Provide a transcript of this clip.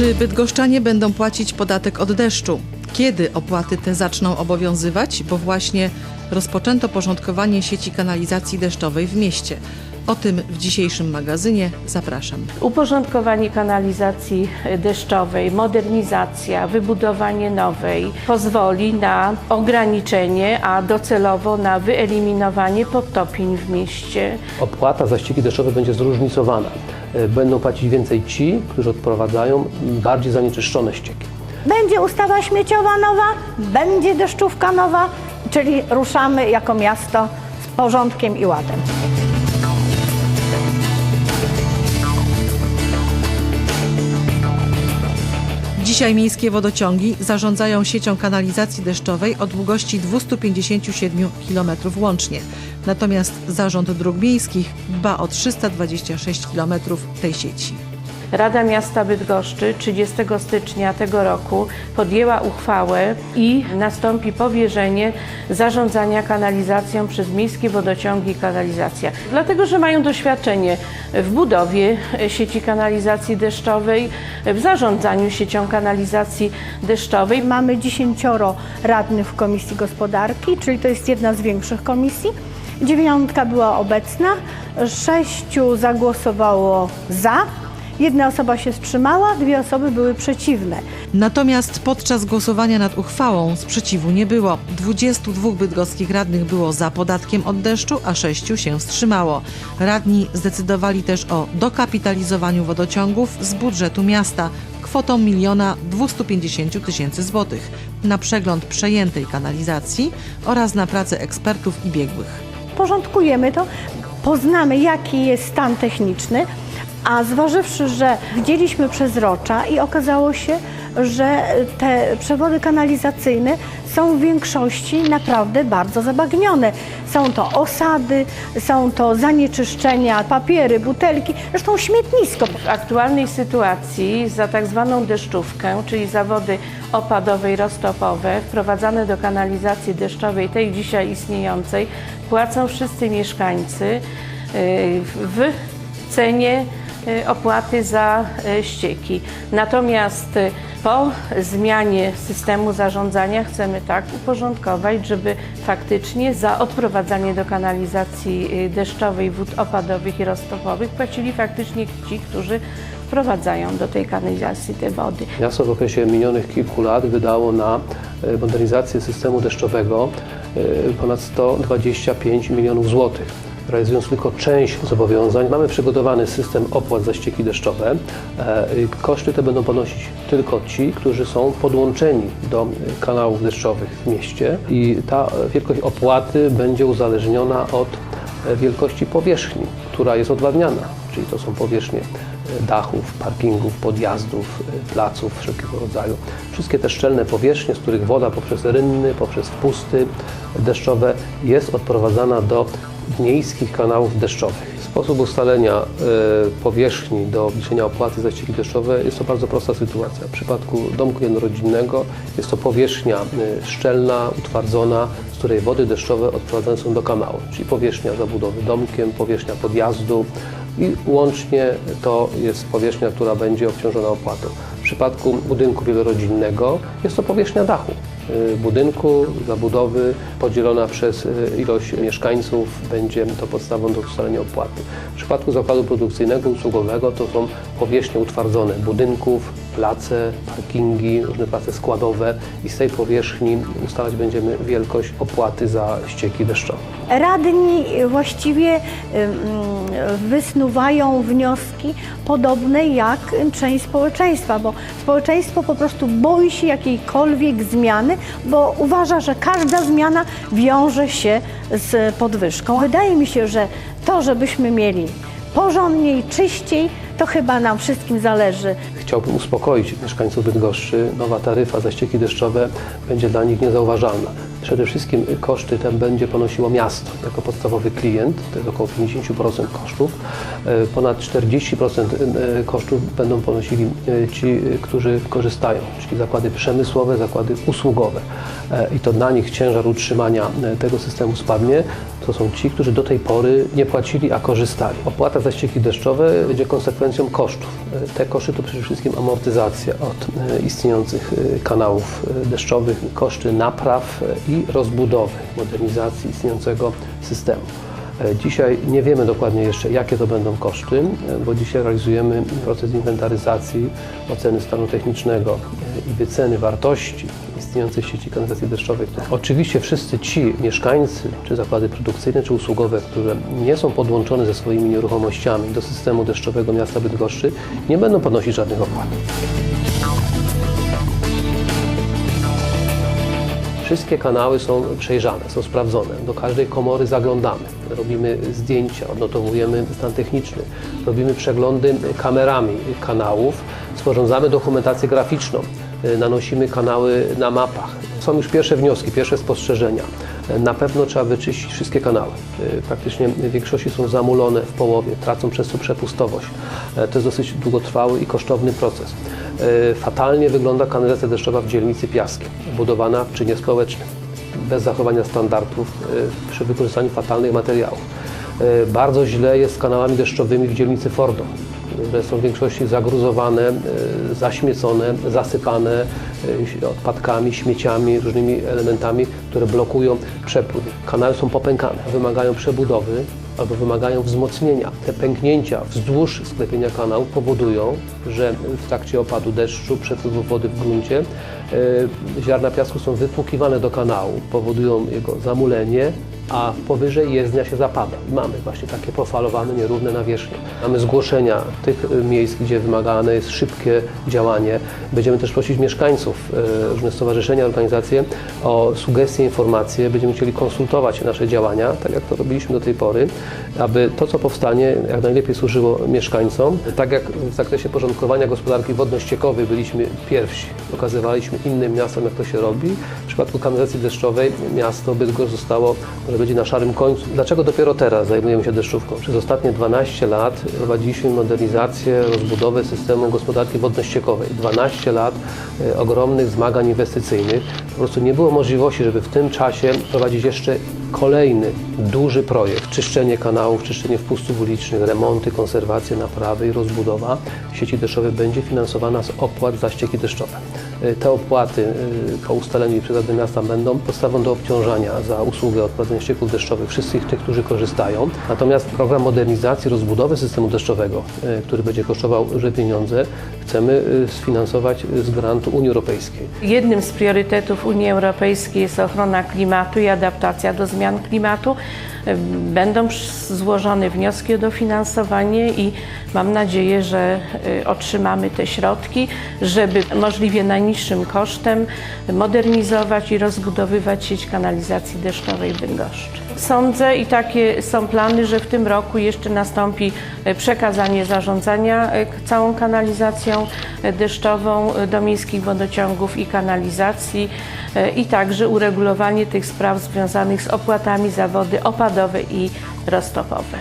Czy bydgoszczanie będą płacić podatek od deszczu? Kiedy opłaty te zaczną obowiązywać? Bo właśnie rozpoczęto porządkowanie sieci kanalizacji deszczowej w mieście. O tym w dzisiejszym magazynie zapraszam. Uporządkowanie kanalizacji deszczowej, modernizacja, wybudowanie nowej pozwoli na ograniczenie, a docelowo na wyeliminowanie podtopień w mieście. Opłata za ścieki deszczowe będzie zróżnicowana. E, Będą płacić więcej ci, którzy odprowadzają bardziej zanieczyszczone ścieki. Będzie ustawa śmieciowa nowa, będzie deszczówka nowa, czyli ruszamy jako miasto z porządkiem i ładem. Dzisiaj miejskie wodociągi zarządzają siecią kanalizacji deszczowej o długości 257 km łącznie. Natomiast Zarząd Dróg Miejskich dba o 326 km tej sieci. Rada Miasta Bydgoszczy 30 stycznia tego roku podjęła uchwałę i nastąpi powierzenie zarządzania kanalizacją przez miejskie wodociągi i kanalizacja. Dlatego, że mają doświadczenie w budowie sieci kanalizacji deszczowej, w zarządzaniu siecią kanalizacji deszczowej. Mamy 10 radnych w Komisji Gospodarki, czyli to jest jedna z większych komisji. Dziewiątka była obecna, sześciu zagłosowało za, jedna osoba się wstrzymała, dwie osoby były przeciwne. Natomiast podczas głosowania nad uchwałą sprzeciwu nie było. 22 bydgoskich radnych było za podatkiem od deszczu, a 6 się wstrzymało. Radni zdecydowali też o dokapitalizowaniu wodociągów z budżetu miasta kwotą 1 250 tysięcy złotych na przegląd przejętej kanalizacji oraz na pracę ekspertów i biegłych. Porządkujemy to, poznamy jaki jest stan techniczny, a zważywszy, że widzieliśmy przezrocza i okazało się, że te przewody kanalizacyjne są w większości naprawdę bardzo zabagnione. Są to osady, są to zanieczyszczenia, papiery, butelki, zresztą śmietnisko. W aktualnej sytuacji za tak zwaną deszczówkę, czyli zawody opadowe i roztopowe wprowadzane do kanalizacji deszczowej, tej dzisiaj istniejącej, płacą wszyscy mieszkańcy y, w cenie opłaty za y, ścieki. Natomiast y, po zmianie systemu zarządzania chcemy tak uporządkować, żeby faktycznie za odprowadzanie do kanalizacji y, deszczowej wód opadowych i roztopowych płacili faktycznie ci, którzy wprowadzają do tej kanalizacji te wody. Miasto w okresie minionych kilku lat wydało na modernizację systemu deszczowego ponad 125 milionów złotych. Realizując tylko część zobowiązań, mamy przygotowany system opłat za ścieki deszczowe. E, i Koszty te będą ponosić tylko ci, którzy są podłączeni do kanałów deszczowych w mieście i ta wielkość opłaty będzie uzależniona od wielkości powierzchni, która jest odwadniana, czyli to są powierzchnie dachów, parkingów, podjazdów, placów wszelkiego rodzaju. Wszystkie te szczelne powierzchnie, z których woda poprzez rynny, poprzez wpusty deszczowe jest odprowadzana do miejskich kanałów deszczowych. Sposób ustalenia e, powierzchni do obliczenia opłaty za ścieki deszczowe jest to bardzo prosta sytuacja. W przypadku domku jednorodzinnego jest to powierzchnia e, szczelna, utwardzona, z której wody deszczowe odprowadzane są do kanału, czyli powierzchnia zabudowy domkiem, powierzchnia podjazdu i łącznie to jest powierzchnia, która będzie obciążona opłatą. W przypadku budynku wielorodzinnego jest to powierzchnia dachu y, budynku, zabudowy podzielona przez y, ilość mieszkańców będzie to podstawą do ustalenia opłaty. W przypadku zakładu produkcyjnego, usługowego to są powierzchnie utwardzone budynków, place, parkingi, różne place składowe i z tej powierzchni ustalać będziemy wielkość opłaty za ścieki deszczowe. Radni właściwie wysnuwają wnioski podobne jak część społeczeństwa, bo społeczeństwo po prostu boi się jakiejkolwiek zmiany, bo uważa, że każda zmiana wiąże się z podwyżką. Wydaje mi się, że to, żebyśmy mieli porządniej, czyściej, to chyba nam wszystkim zależy. Chciałbym uspokoić mieszkańców Bydgoszczy. Nowa taryfa za ścieki deszczowe będzie dla nich niezauważalna. Przede wszystkim koszty te będzie ponosiło miasto jako podstawowy klient, to jest około 50% kosztów. E, Ponad 40% e, kosztów będą ponosili e, ci, e, którzy korzystają, czyli zakłady przemysłowe, zakłady usługowe. E, I to na nich ciężar utrzymania e, tego systemu spadnie. To są ci, którzy do tej pory nie płacili, a korzystali. Opłata za ścieki deszczowe będzie konsekwencją kosztów. Te koszty to przede wszystkim amortyzacja od e, istniejących e, kanałów e, deszczowych, koszty napraw i rozbudowy, modernizacji istniejącego systemu. Dzisiaj nie wiemy dokładnie jeszcze, jakie to będą koszty, bo dzisiaj realizujemy proces inwentaryzacji, oceny stanu technicznego i wyceny wartości istniejących sieci kanalizacji deszczowych. Oczywiście wszyscy ci mieszkańcy, czy zakłady produkcyjne, czy usługowe, które nie są podłączone ze swoimi nieruchomościami do systemu deszczowego miasta Bydgoszczy, nie będą ponosić żadnych opłat. Wszystkie kanały są przejrzane, są sprawdzone. Do każdej komory zaglądamy. Robimy zdjęcia, odnotowujemy stan techniczny. Robimy przeglądy kamerami kanałów. Sporządzamy dokumentację graficzną. Y, Nanosimy kanały na mapach. Są już pierwsze wnioski, pierwsze spostrzeżenia. Na pewno trzeba wyczyścić wszystkie kanały. Y, Praktycznie w większości są zamulone w połowie, tracą przez to przepustowość. To jest dosyć długotrwały i kosztowny proces. Fatalnie wygląda kanalizacja deszczowa w dzielnicy Piaskiem, budowana przy niespołecznym, bez zachowania standardów, przy wykorzystaniu fatalnych materiałów. Bardzo źle jest z kanałami deszczowymi w dzielnicy Fordo, które są w większości zagruzowane, e, zaśmiecone, zasypane e, odpadkami, śmieciami, różnymi elementami, które blokują przepływ. Kanały są popękane, wymagają przebudowy, albo wymagają wzmocnienia. Te pęknięcia wzdłuż sklepienia kanału powodują, że w trakcie opadu deszczu, przepływu wody w gruncie, e, ziarna piasku są wypłukiwane do kanału, powodują jego zamulenie, a powyżej jezdnia się zapada. Mamy właśnie takie pofalowane, nierówne nawierzchnie. Mamy zgłoszenia tych e, miejsc, gdzie wymagane jest szybkie działanie. Będziemy też prosić mieszkańców, e, różne stowarzyszenia, organizacje o sugestie, informacje. Będziemy chcieli konsultować nasze działania, tak jak to robiliśmy do tej pory, aby to, co powstanie, jak najlepiej służyło mieszkańcom. Tak jak w zakresie porządkowania gospodarki wodno-ściekowej byliśmy pierwsi, pokazywaliśmy innym miastom, jak to się robi. W przypadku kanalizacji deszczowej miasto Bydgoszcz zostało, będzie na szarym końcu. Dlaczego dopiero teraz zajmujemy się deszczówką? Przez ostatnie 12 lat prowadziliśmy modernizację, rozbudowę systemu gospodarki wodno-ściekowej. 12 lat e, ogromnych zmagań inwestycyjnych. Po prostu nie było możliwości, żeby w tym czasie prowadzić jeszcze kolejny duży projekt. Czyszczenie kanałów, czyszczenie wpustów ulicznych, remonty, konserwacje, naprawy i rozbudowa sieci deszczowej będzie finansowana z opłat za ścieki deszczowe. Y, Te opłaty y, po ustaleniu przez Radę Miasta będą podstawą do obciążania za usługę odprowadzenia ścieków deszczowych wszystkich tych, którzy korzystają. Natomiast program modernizacji, rozbudowy systemu deszczowego, y, który będzie kosztował duże pieniądze, chcemy sfinansować z grantu Unii Europejskiej. Jednym z priorytetów Unii Europejskiej jest ochrona klimatu i adaptacja do zmian klimatu. Będą złożone wnioski o dofinansowanie i mam nadzieję, że y, otrzymamy te środki, żeby możliwie najniższym kosztem modernizować i rozbudowywać sieć kanalizacji deszczowej w Bydgoszczy. Sądzę i takie są plany, że w tym roku jeszcze nastąpi y, przekazanie zarządzania y, całą kanalizacją y, deszczową do miejskich wodociągów i kanalizacji i także uregulowanie tych spraw związanych z opłatami za wody opadowe i roztopowe.